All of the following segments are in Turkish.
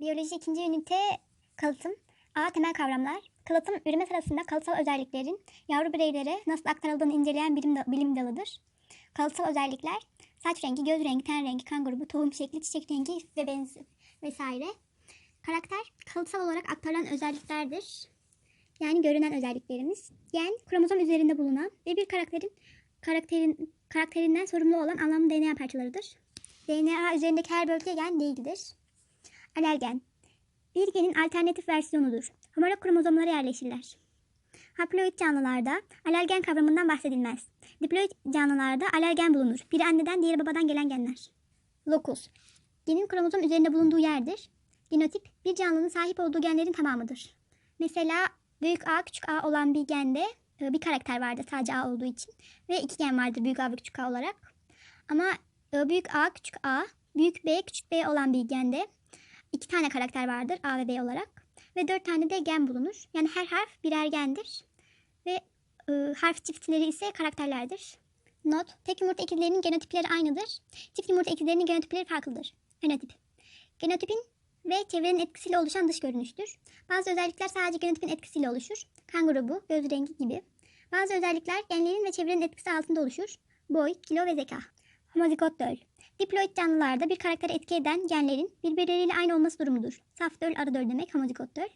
Biyoloji ikinci ünite kalıtım. A. Temel kavramlar. Kalıtım üreme sırasında kalıtsal özelliklerin yavru bireylere nasıl aktarıldığını inceleyen bilim, bilim dalıdır. Kalıtsal özellikler saç rengi, göz rengi, ten rengi, kan grubu, tohum şekli, çiçek rengi ve benzi vesaire. Karakter kalıtsal olarak aktarılan özelliklerdir. Yani görünen özelliklerimiz. Gen kromozom üzerinde bulunan ve bir karakterin karakterin karakterinden sorumlu olan anlamlı DNA parçalarıdır. DNA üzerindeki her bölge gen değildir. Alelgen. Bir genin alternatif versiyonudur. Homolog kromozomlara yerleşirler. Haploid canlılarda alelgen kavramından bahsedilmez. Diploid canlılarda alelgen bulunur. Biri anneden diğeri babadan gelen genler. Lokus. Genin kromozom üzerinde bulunduğu yerdir. Genotip bir canlının sahip olduğu genlerin tamamıdır. Mesela büyük A küçük A olan bir gende e, bir karakter vardır sadece A olduğu için. Ve iki gen vardır büyük A ve küçük A olarak. Ama e, büyük A küçük A, büyük B küçük B olan bir gende iki tane karakter vardır A ve B olarak. Ve dört tane de gen bulunur. Yani her harf birer gendir. Ve e, harf çiftleri ise karakterlerdir. Not. Tek yumurta ikizlerinin genotipleri aynıdır. Çift yumurta ikizlerinin genotipleri farklıdır. Fenotip. Genotipin ve çevrenin etkisiyle oluşan dış görünüştür. Bazı özellikler sadece genotipin etkisiyle oluşur. Kan grubu, göz rengi gibi. Bazı özellikler genlerin ve çevrenin etkisi altında oluşur. Boy, kilo ve zeka. Homozigot döl. Diploid canlılarda bir karakteri etki eden genlerin birbirleriyle aynı olması durumudur. Saf döl, arı döl demek homozigot döl.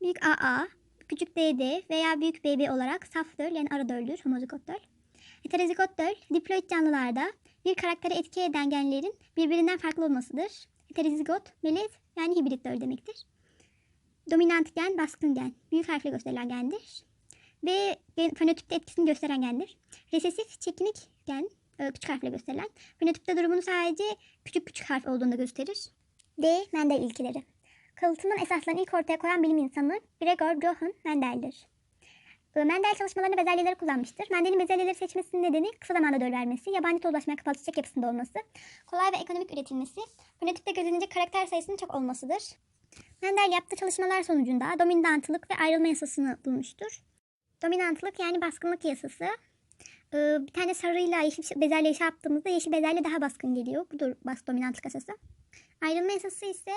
Büyük AA, küçük DD veya büyük BB olarak saf döl yani arı döldür, homozigot döl. Heterozigot döl, diploid canlılarda bir karakteri etki eden genlerin birbirinden farklı olmasıdır. Heterozigot, melez yani hibrit döl demektir. Dominant gen, baskın gen, büyük harfle gösterilen gendir. Ve fenotipte etkisini gösteren gendir. Resesif, çekinik gen, küçük harfle gösterilen. Fenotipte durumunu sadece küçük küçük harf olduğunda gösterir. D. Mendel ilkeleri. Kalıtımın esaslarını ilk ortaya koyan bilim insanı Gregor Johann Mendel'dir. E, Mendel çalışmalarında bezelyeleri kullanmıştır. Mendel'in bezelyeleri seçmesinin nedeni kısa zamanda döl vermesi, yabani tozlaşmaya kapalı çiçek yapısında olması, kolay ve ekonomik üretilmesi, fenotipte gözlenecek karakter sayısının çok olmasıdır. Mendel yaptığı çalışmalar sonucunda dominantlık ve ayrılma yasasını bulmuştur. Dominantlık yani baskınlık yasası. Ee, bir tane sarıyla yeşil bezelye şey yaptığımızda yeşil bezelye daha baskın geliyor. Budur bas dominantlık yasası. Ayrılma yasası ise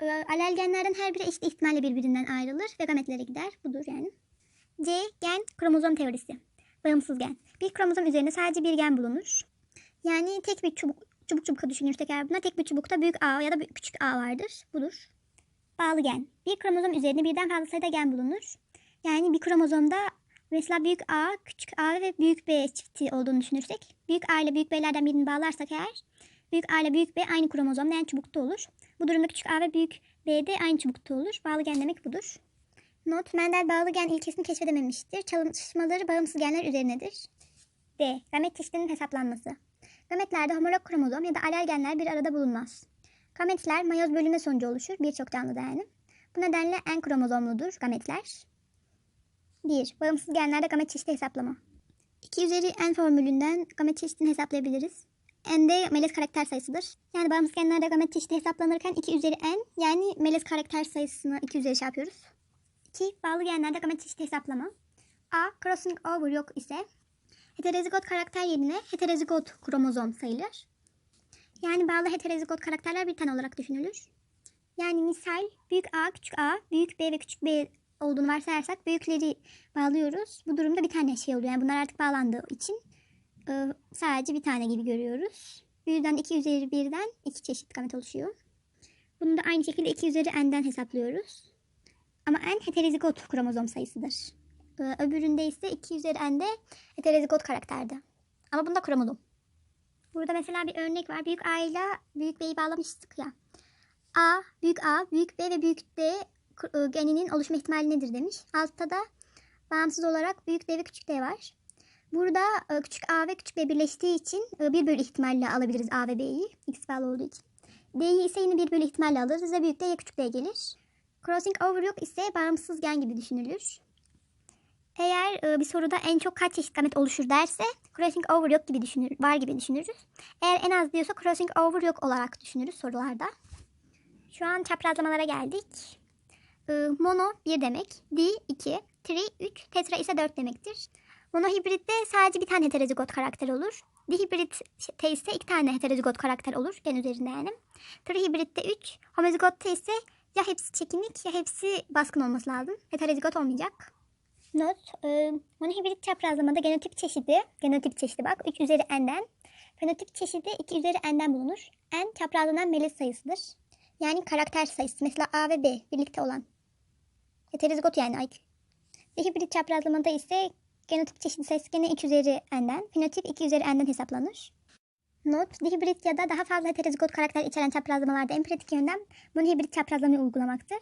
e, alelgenlerden her biri eşit ihtimalle birbirinden ayrılır ve gametlere gider. Budur yani. C. Gen kromozom teorisi. Bağımsız gen. Bir kromozom üzerinde sadece bir gen bulunur. Yani tek bir çubuk çubuk çubuk düşünürsek eğer buna tek bir çubukta büyük A ya da küçük A vardır. Budur. Bağlı gen. Bir kromozom üzerinde birden fazla sayıda gen bulunur. Yani bir kromozomda mesela büyük A, küçük A ve büyük B çifti olduğunu düşünürsek, büyük A ile büyük B'lerden birini bağlarsak eğer, büyük A ile büyük B aynı kromozomda yani çubukta olur. Bu durumda küçük A ve büyük B de aynı çubukta olur. Bağlı gen demek budur. Not, Mendel bağlı gen ilkesini keşfedememiştir. Çalışmaları bağımsız genler üzerinedir. D. Gamet çeşidinin hesaplanması. Gametlerde homolog kromozom ya da alel genler bir arada bulunmaz. Gametler mayoz bölünme sonucu oluşur birçok canlıda yani. Bu nedenle en kromozomludur gametler. 1. Bağımsız genlerde gamet çeşidi hesaplama. 2 üzeri n formülünden gamet çeşidini hesaplayabiliriz. N de melez karakter sayısıdır. Yani bağımsız genlerde gamet çeşidi hesaplanırken 2 üzeri n yani melez karakter sayısını 2 üzeri şey yapıyoruz. 2. Bağlı genlerde gamet çeşidi hesaplama. A. Crossing over yok ise heterozigot karakter yerine heterozigot kromozom sayılır. Yani bağlı heterozigot karakterler bir tane olarak düşünülür. Yani misal büyük A, küçük A, büyük B ve küçük B olduğunu varsayarsak büyükleri bağlıyoruz. Bu durumda bir tane şey oluyor. Yani bunlar artık bağlandığı için e, sadece bir tane gibi görüyoruz. Büyüden 2 üzeri 1'den 2 çeşit gamet oluşuyor. Bunu da aynı şekilde 2 üzeri n'den hesaplıyoruz. Ama n heterozigot kromozom sayısıdır. E, öbüründe ise 2 üzeri n'de heterozigot karakterde. Ama bunda kromozom. Burada mesela bir örnek var. Büyük A ile büyük B'yi bağlamıştık ya. A, büyük A, büyük B ve büyük D geninin oluşma ihtimali nedir demiş. Altta da bağımsız olarak büyük D ve küçük D var. Burada e, küçük A ve küçük B birleştiği için e, bir bölü ihtimalle alabiliriz A ve B'yi. X bağlı olduğu için. D'yi ise yine bir bölü ihtimalle alırız. Ya büyük D ya küçük D gelir. Crossing over yok ise bağımsız gen gibi düşünülür. Eğer bir soruda en çok kaç çeşit gamet oluşur derse crossing over yok gibi düşünür, var gibi düşünürüz. Eğer en az diyorsa crossing over yok olarak düşünürüz sorularda. Şu an çaprazlamalara geldik. Ee, mono 1 demek. Di 2. Tri 3. Tetra ise 4 demektir. Monohibritte sadece bir tane heterozigot karakter olur. Dihibritte ise iki tane heterozigot karakter olur gen üzerinde yani. Trihibritte 3. Homozigotta ise ya hepsi çekinik ya hepsi baskın olması lazım. Heterozigot olmayacak. Not. E, monohibrit çaprazlamada genotip çeşidi, genotip çeşidi bak 3 üzeri n'den. Fenotip çeşidi 2 üzeri n'den bulunur. N çaprazlanan melez sayısıdır. Yani karakter sayısı. Mesela A ve B birlikte olan. Heterozigot yani IQ. Dihibrit çaprazlamada ise genotip çeşidi sayısı gene 2 üzeri n'den. Fenotip 2 üzeri n'den hesaplanır. Not, dihibrit ya da daha fazla heterozigot karakter içeren çaprazlamalarda en pratik yöntem monohibrit çaprazlamayı uygulamaktır.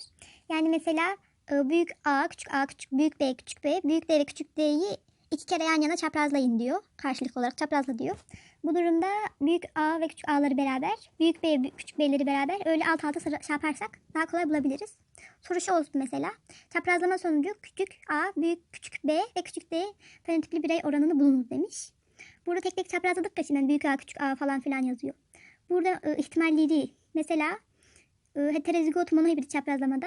Yani mesela e, büyük A, küçük A, küçük büyük B, küçük B, büyük D ve küçük D'yi iki kere yan yana çaprazlayın diyor. Karşılıklı olarak çaprazla diyor. Bu durumda büyük A ve küçük A'ları beraber, büyük B, küçük B'leri beraber öyle alt alta şey yaparsak daha kolay bulabiliriz. Soru şu olsun mesela. Çaprazlama sonucu küçük A, büyük küçük B ve küçük D fenotipli birey oranını bulunuz demiş. Burada tek tek çaprazladık da şimdi büyük A, küçük A falan filan yazıyor. Burada e, ihtimalleri mesela e, heterozigot monohibrit çaprazlamada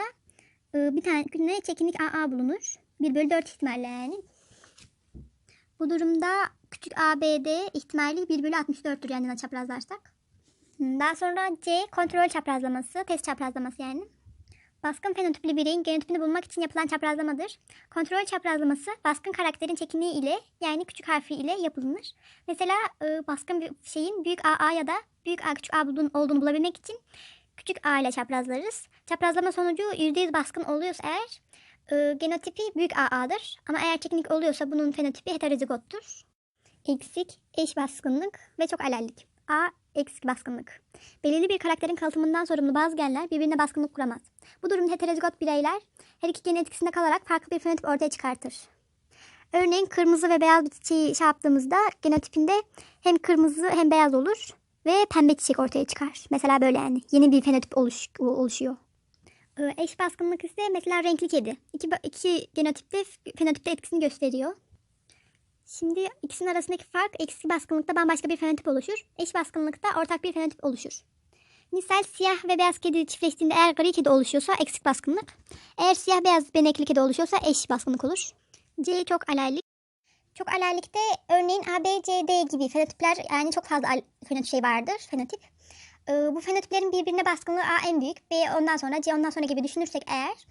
e, bir tane ne çekinlik AA bulunur. 1 bölü 4 ihtimalle yani. Bu durumda küçük ABD ihtimali 1 bölü 64'tür yan yana çaprazlarsak. Daha sonra C kontrol çaprazlaması, test çaprazlaması yani. Baskın fenotipli bireyin genotipini bulmak için yapılan çaprazlamadır. Kontrol çaprazlaması baskın karakterin çekinliği ile yani küçük harfi ile yapılır. Mesela e, baskın bir şeyin büyük AA ya da büyük A küçük A olduğunu bulabilmek için küçük A ile çaprazlarız. Çaprazlama sonucu %100 baskın oluyorsa eğer e, genotipi büyük AA'dır. Ama eğer çekinik oluyorsa bunun fenotipi heterozigottur. Eksik, eş baskınlık ve çok alellik. A eksik baskınlık. Belirli bir karakterin kalıtımından sorumlu bazı genler birbirine baskınlık kuramaz. Bu durumda heterozigot bireyler her iki genin etkisinde kalarak farklı bir fenotip ortaya çıkartır. Örneğin kırmızı ve beyaz bir çiçeği şey yaptığımızda genotipinde hem kırmızı hem beyaz olur ve pembe çiçek ortaya çıkar. Mesela böyle yani yeni bir fenotip oluş, oluşuyor. Ee, eş baskınlık ise mesela renkli kedi. İki, iki genotipte fenotipte etkisini gösteriyor. Şimdi ikisinin arasındaki fark eksi baskınlıkta bambaşka bir fenotip oluşur. Eş baskınlıkta ortak bir fenotip oluşur. Misal siyah ve beyaz kedi çiftleştiğinde eğer gri kedi oluşuyorsa eksik baskınlık. Eğer siyah beyaz benekli kedi oluşuyorsa eş baskınlık olur. C çok alaylık. Çok alaylıkta örneğin A, B, C, D gibi fenotipler yani çok fazla fenotip şey vardır. Fenotip. Ee, bu fenotiplerin birbirine baskınlığı A en büyük. B ondan sonra C ondan sonra gibi düşünürsek eğer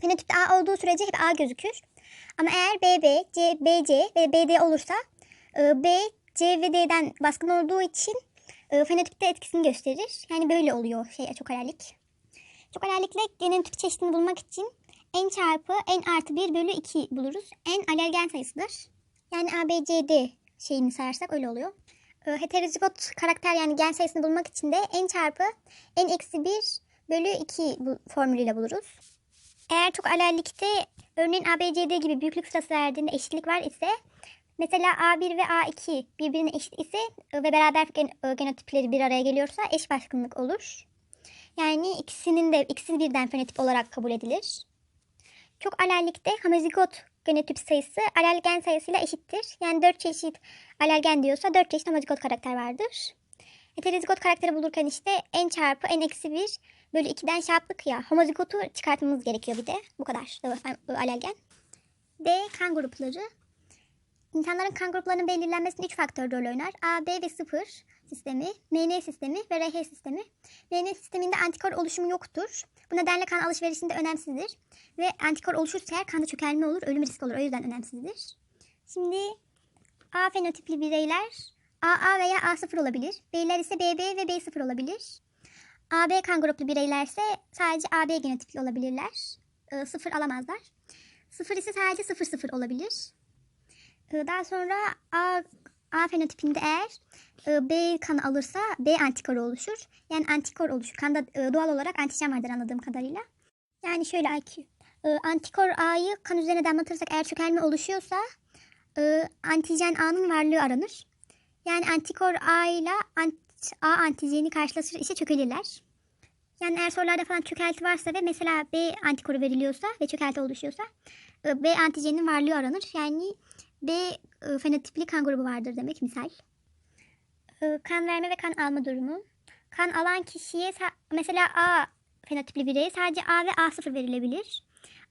fenotipte A olduğu sürece hep A gözükür. Ama eğer BB, C, BC ve BD olursa e, B, C ve D'den baskın olduğu için e, fenotipte etkisini gösterir. Yani böyle oluyor şey çok hayallik. Çok hayallikle genotip çeşidini bulmak için n çarpı n artı 1 bölü 2 buluruz. n alergen sayısıdır. Yani A, B, C, D şeyini sayarsak öyle oluyor. E, heterozigot karakter yani gen sayısını bulmak için de n çarpı n eksi 1 bölü 2 bu formülüyle buluruz. Eğer çok alellikte örneğin ABCD gibi büyüklük sırası verdiğinde eşitlik var ise mesela A1 ve A2 birbirine eşit ise ve beraber gen genotipleri bir araya geliyorsa eş baskınlık olur. Yani ikisinin de ikisi birden fenotip olarak kabul edilir. Çok alellikte homozigot genotip sayısı alelgen sayısıyla eşittir. Yani 4 çeşit alelgen diyorsa 4 çeşit homozigot karakter vardır. Heterozigot karakteri bulurken işte n çarpı n eksi 1 bölü 2'den şey ya. Homozigotu çıkartmamız gerekiyor bir de. Bu kadar. Alelgen. D. Kan grupları. İnsanların kan gruplarının belirlenmesinde 3 faktör rol oynar. A, B ve 0 sistemi, MN sistemi ve RH sistemi. MN sisteminde antikor oluşumu yoktur. Bu nedenle kan alışverişinde önemsizdir. Ve antikor oluşursa eğer kanda çökelme olur, ölüm riski olur. O yüzden önemsizdir. Şimdi A fenotipli bireyler AA veya A0 olabilir. B'ler ise BB ve B0 olabilir. AB kan gruplu bireylerse sadece AB genotipli olabilirler. E, sıfır alamazlar. Sıfır ise sadece sıfır sıfır olabilir. E, daha sonra A, A fenotipinde eğer e, B kan alırsa B antikor oluşur. Yani antikor oluşur. Kanda e, doğal olarak antijen vardır anladığım kadarıyla. Yani şöyle IQ. E, antikor A'yı kan üzerine damlatırsak eğer çökelme oluşuyorsa antijen A'nın varlığı aranır. Yani antikor A ile A antijeni karşılaşır ise çökelirler. Yani eğer sorularda falan çökelti varsa ve mesela B antikoru veriliyorsa ve çökelti oluşuyorsa B antijenin varlığı aranır. Yani B e, fenotipli kan grubu vardır demek misal. E, kan verme ve kan alma durumu. Kan alan kişiye mesela A fenotipli bireye sadece A ve A0 verilebilir.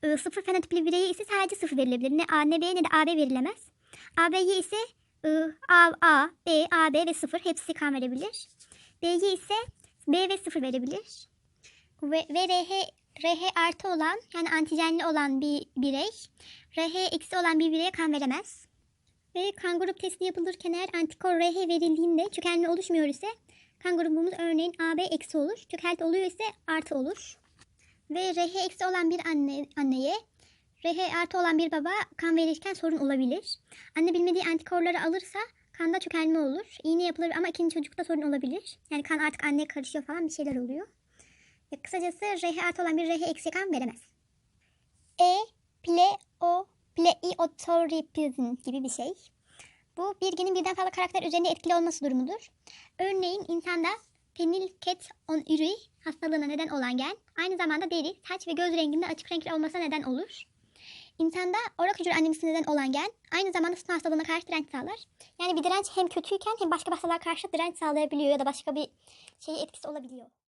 Sıfır fenotipli bireye ise sadece sıfır verilebilir. Ne A ne B ne de AB verilemez. AB'ye ise I, A, A, B, A, B ve 0 hepsi kan verebilir. D'ye ise B ve 0 verebilir. Ve, ve RH, RH artı olan yani antijenli olan bir birey RH eksi olan bir bireye kan veremez. Ve kan grup testi yapılırken eğer antikor RH verildiğinde çökelme oluşmuyor ise kan grubumuz örneğin AB eksi olur. Çökelti oluyor ise artı olur. Ve RH eksi olan bir anne, anneye RH artı olan bir baba kan verirken sorun olabilir. Anne bilmediği antikorları alırsa kanda çökelme olur. İğne yapılır ama ikinci çocukta sorun olabilir. Yani kan artık anneye karışıyor falan bir şeyler oluyor. Ve kısacası RH artı olan bir RH eksi kan veremez. E, pleo, pleiotoripizm gibi bir şey. Bu bir birden fazla karakter üzerinde etkili olması durumudur. Örneğin insanda fenilketonuri hastalığına neden olan gen aynı zamanda deri, saç ve göz renginde açık renkli olmasına neden olur. İnsanda orak hücre anemisi neden olan gen aynı zamanda sıtma hastalığına karşı direnç sağlar. Yani bir direnç hem kötüyken hem başka hastalığa karşı direnç sağlayabiliyor ya da başka bir şey etkisi olabiliyor.